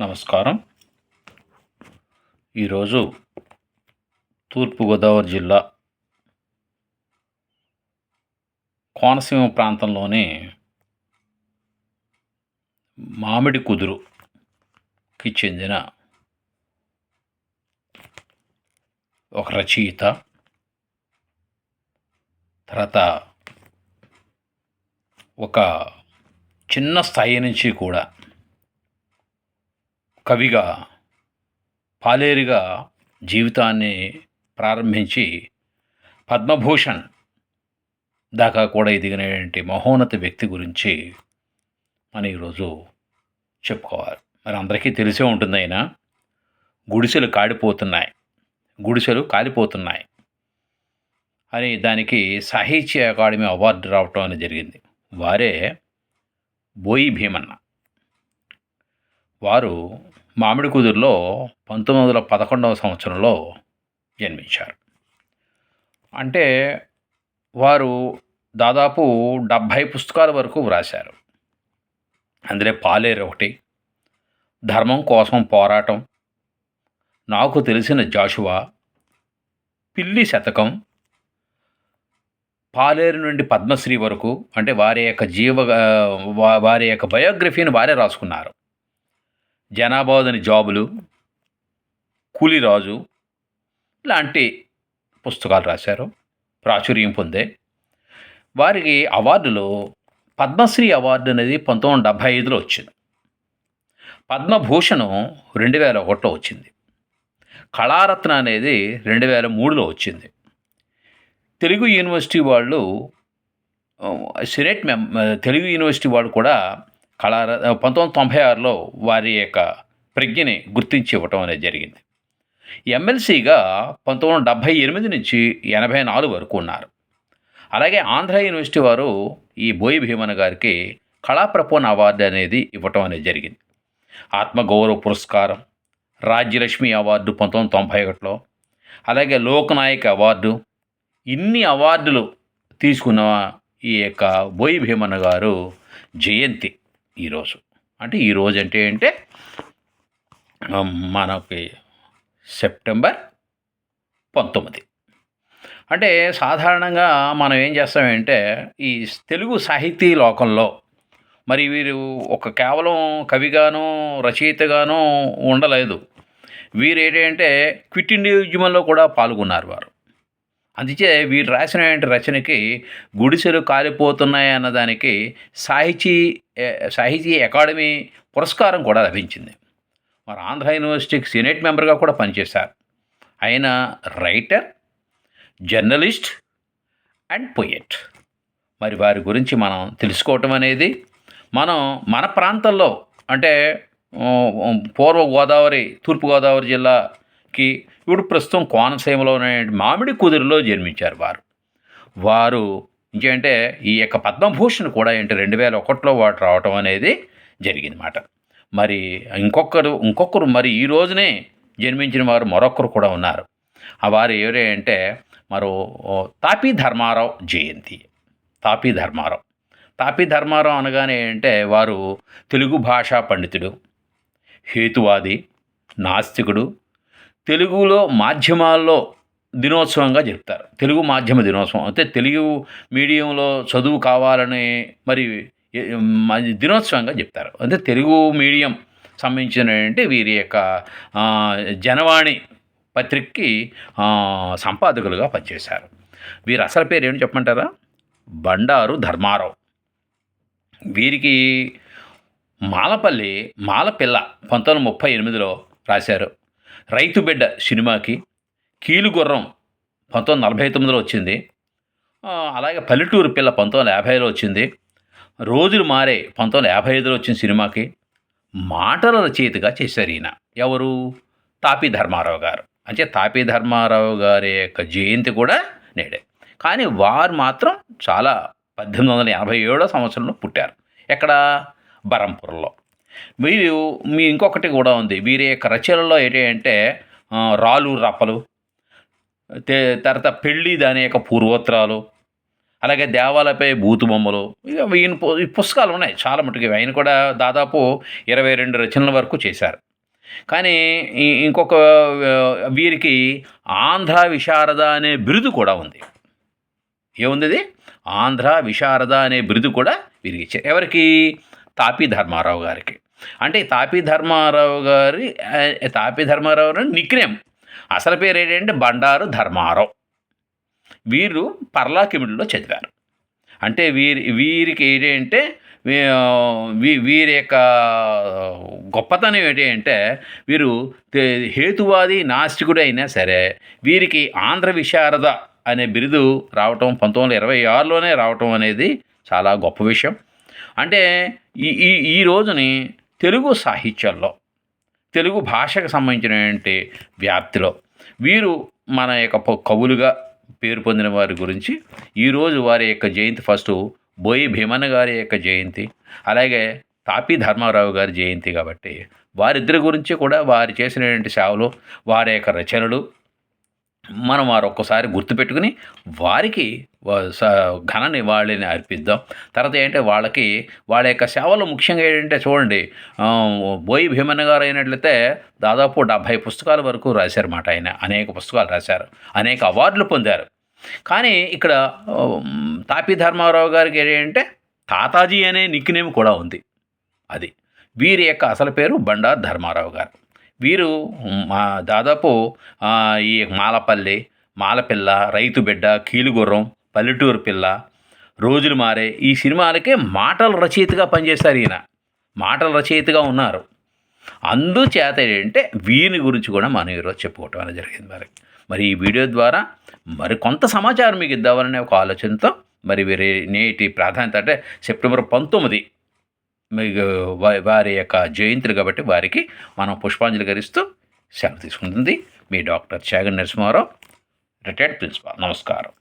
నమస్కారం. ఈరోజు తూర్పుగోదావరి జిల్లా కోనసీమ ప్రాంతంలోని మామిడి కుదురుకి చెందిన ఒక రచయిత తర్వాత ఒక చిన్న స్థాయి నుంచి కూడా కవిగా పాలేరుగా జీవితాన్ని ప్రారంభించి పద్మభూషణ్ దాకా కూడా ఎదిగినటువంటి మహోన్నత వ్యక్తి గురించి మనం ఈరోజు చెప్పుకోవాలి. మరి అందరికీ తెలిసే ఉంటుంది ఆయన. గుడిసెలు కాడిపోతున్నాయి. గుడిసెలు కాలిపోతున్నాయి. అని దానికి సాహిత్య అకాడమీ అవార్డు రావటం అనేది జరిగింది. వారే బోయి భీమన్న. వారు మామిడి కుదురులో పంతొమ్మిది వందల పదకొండవ సంవత్సరంలో జన్మించారు. అంటే వారు దాదాపు డెబ్భై పుస్తకాల వరకు వ్రాశారు. అందులో పాలేరు ఒకటి ధర్మం కోసం పోరాటం నాకు తెలిసిన జాషువా పిల్లి శతకం పాలేరు నుండి పద్మశ్రీ వరకు అంటే వారి యొక్క జీవ వా- వారి యొక్క బయోగ్రఫీని వారే రాసుకున్నారు. జనాభాదని జాబులు కూలిరాజు లాంటి పుస్తకాలు రాశారు ప్రాచుర్యం పొందే. వారికి అవార్డులో పద్మశ్రీ అవార్డు అనేది పంతొమ్మిది వందల డెబ్భై ఐదులో వచ్చింది. పద్మభూషణం రెండు వేల ఒకటిలో వచ్చింది. కళారత్న అనేది రెండు వేల మూడులో వచ్చింది. తెలుగు యూనివర్సిటీ వాళ్ళు సెనేట్ మెం తెలుగు యూనివర్సిటీ వాళ్ళు కూడా కళా పంతొమ్మిది వందల తొంభై ఆరులో వారి యొక్క ప్రజ్ఞని గుర్తించి ఇవ్వటం అనేది జరిగింది. ఎమ్మెల్సీగా పంతొమ్మిది వందల డెబ్భై ఎనిమిది నుంచి ఎనభై నాలుగు వరకు ఉన్నారు. అలాగే ఆంధ్ర యూనివర్సిటీ వారు ఈ బోయి భీమన్ గారికి కళాప్రపోన్ అవార్డు అనేది ఇవ్వటం అనేది జరిగింది. ఆత్మగౌరవ పురస్కారం రాజ్యలక్ష్మి అవార్డు పంతొమ్మిది వందల తొంభై ఒకటిలో అలాగే లోకనాయక్ అవార్డు ఇన్ని అవార్డులు తీసుకున్న ఈ యొక్క బోయి భీమన్న గారు జయంతి. ఈరోజు. అంటే ఈరోజు అంటే అంటే మనకి సెప్టెంబర్ పంతొమ్మిది. అంటే సాధారణంగా మనం ఏం చేస్తామంటే ఈ తెలుగు సాహితీ లోకంలో మరి వీరు ఒక కేవలం కవిగాను రచయితగాను ఉండలేదు. వీరు ఏంటంటే క్విట్ ఇండియా ఉద్యమంలో కూడా పాల్గొన్నారు వారు. అందుచే వీరు రాసిన రచనకి గుడిసెలు కాలిపోతున్నాయి అన్నదానికి సాహితీ సాహితీ అకాడమీ పురస్కారం కూడా లభించింది. మరి ఆంధ్ర యూనివర్సిటీకి సెనేట్ మెంబర్గా కూడా పనిచేశారు. ఆయన రైటర్ జర్నలిస్ట్ అండ్ పొయెట్. మరి వారి గురించి మనం తెలుసుకోవటం అనేది మనం మన ప్రాంతంలో అంటే పూర్వ గోదావరి తూర్పుగోదావరి జిల్లా కి ఇప్పుడు ప్రస్తుతం కోనసీమలోనే మామిడి కుదిరిలో జన్మించారు వారు. వారు ఇంకేంటే ఈ యొక్క పద్మభూషణ్ కూడా ఏంటి రెండు వేల ఒకటిలో వాడు రావటం అనేది జరిగిందన్నమాట. మరి ఇంకొకరు ఇంకొకరు మరి ఈ రోజునే జన్మించిన వారు మరొకరు కూడా ఉన్నారు. ఆ వారు ఎవరే అంటే మరో తాపీ ధర్మారావు జయంతి. తాపీ ధర్మారావు. తాపీ ధర్మారావు అనగానే అంటే వారు తెలుగు భాషా పండితుడు హేతువాది నాస్తికుడు తెలుగులో మాధ్యమాల్లో దినోత్సవంగా చెప్తారు. తెలుగు మాధ్యమ దినోత్సవం. అంటే తెలుగు మీడియంలో చదువు కావాలని మరి మ- దినోత్సవంగా చెప్తారు. అంటే తెలుగు మీడియం సంబంధించినటువంటి వీరి యొక్క జనవాణి పత్రికకి సంపాదకులుగా పనిచేశారు. వీరి అసలు పేరు ఏమి చెప్పమంటారా? బండారు ధర్మారావు. వీరికి మాలపల్లి మాలపిల్ల పంతొమ్మిది ముప్పై ఎనిమిదిలో రాశారు. రైతు బిడ్డ సినిమాకి కీలుగుర్రం పంతొమ్మిది నలభై తొమ్మిదిలో వచ్చింది. అలాగే పల్లెటూరు పిల్ల పంతొమ్మిది వందల యాభైలో వచ్చింది. రోజులు మారే పంతొమ్మిది వందల యాభై ఐదులో వచ్చిన సినిమాకి మాటల రచయితగా చేశారు ఈయన. ఎవరు? తాపీ ధర్మారావు గారు. అంటే తాపీ ధర్మారావు గారి యొక్క జయంతి కూడా నేడే. కానీ వారు మాత్రం చాలా పద్దెనిమిది వందల ఎనభై ఏడో సంవత్సరంలో పుట్టారు. ఎక్కడ? బరంపురంలో. మీరు మీ ఇంకొకటి కూడా ఉంది. వీరి యొక్క రచనల్లో ఏంటి అంటే రాళ్ళు రప్పలు తర్వాత పెళ్ళి దాని యొక్క పూర్వోత్తరాలు అలాగే దేవాలయపై బూతు బొమ్మలు ఇక ఈయన ఈ పుస్తకాలు ఉన్నాయి చాలా మటుకు. ఆయన కూడా దాదాపు ఇరవై రెండు రచనల వరకు చేశారు. కానీ ఇంకొక వీరికి ఆంధ్ర విశారద అనే బిరుదు కూడా ఉంది. ఏముంది ఆంధ్ర విశారద అనే బిరుదు కూడా వీరికి ఇచ్చారు. ఎవరికి? తాపీ ధర్మారావు గారికి. అంటే తాపీ ధర్మారావు గారి తాపీ ధర్మారావు అని నిక్నేమ్. అసలు పేరు ఏంటంటే బండారు ధర్మారావు. వీరు పర్లాకిమిడిలో చదివారు. అంటే వీరి వీరికి ఏంటంటే వీ- వీరి యొక్క గొప్పతనం ఏంటి అంటే వీరు హేతువాది నాస్తికుడు అయినా సరే వీరికి ఆంధ్ర విశారద అనే బిరుదు రావటం పంతొమ్మిది వందల ఇరవై ఆరులోనే రావటం అనేది చాలా గొప్ప విషయం. అంటే ఈ ఈ ఈ రోజుని తెలుగు సాహిత్యంలో తెలుగు భాషకు సంబంధించినటువంటి వ్యాప్తిలో వీరు మన యొక్క ప- కవులుగా పేరు పొందిన వారి గురించి ఈరోజు వారి యొక్క జయంతి ఫస్ట్ బోయి భీమన్న గారి యొక్క జయంతి అలాగే తాపి ధర్మారావు గారి జయంతి కాబట్టి వారిద్దరి గురించి కూడా వారు చేసినటువంటి సేవలు వారి యొక్క రచనలు మనం వారు ఒక్కసారి గుర్తుపెట్టుకుని వారికి స- ఘన నివాళిని అర్పిద్దాం. తర్వాత ఏంటంటే వాళ్ళకి వాళ్ళ యొక్క సేవలు ముఖ్యంగా ఏంటంటే చూడండి బోయి భీమన్న గారు అయినట్లయితే దాదాపు డెబ్భై పుస్తకాల వరకు రాశారన్నమాట ఆయన. అనేక పుస్తకాలు రాశారు. అనేక అవార్డులు పొందారు. కానీ ఇక్కడ తాపి తాపీ ధర్మారావు గారికి ఏంటంటే తాతాజీ అనే నిక్నేమ్ కూడా ఉంది. అది వీరి యొక్క అసలు పేరు బండారు ధర్మారావు గారు. వీరు మా దాదాపు ఈ మాలపల్లి మాలపిల్ల రైతు బిడ్డ కీలుగుర్రం పల్లెటూరు పిల్ల రోజులు మారే ఈ సినిమాలకే మాటల రచయితగా పనిచేశారు ఈయన. మాటల రచయితగా ఉన్నారు. అందుచేత ఏంటంటే వీరిని గురించి కూడా మనం ఈరోజు చెప్పుకోవటం అనేది జరిగింది మరి. మరి ఈ వీడియో ద్వారా మరి కొంత సమాచారం మీకు ఇద్దామనే ఒక ఆలోచనతో మరి వీరి నేటి ప్రాధాన్యత అంటే సెప్టెంబర్ పంతొమ్మిది వారి యొక్క జయంతులు కాబట్టి వారికి మనం పుష్పాంజలి గరిస్తూ సెలవు తీసుకుంటుంది మీ doctor Chagan Narasimha Rao retired principal. నమస్కారం.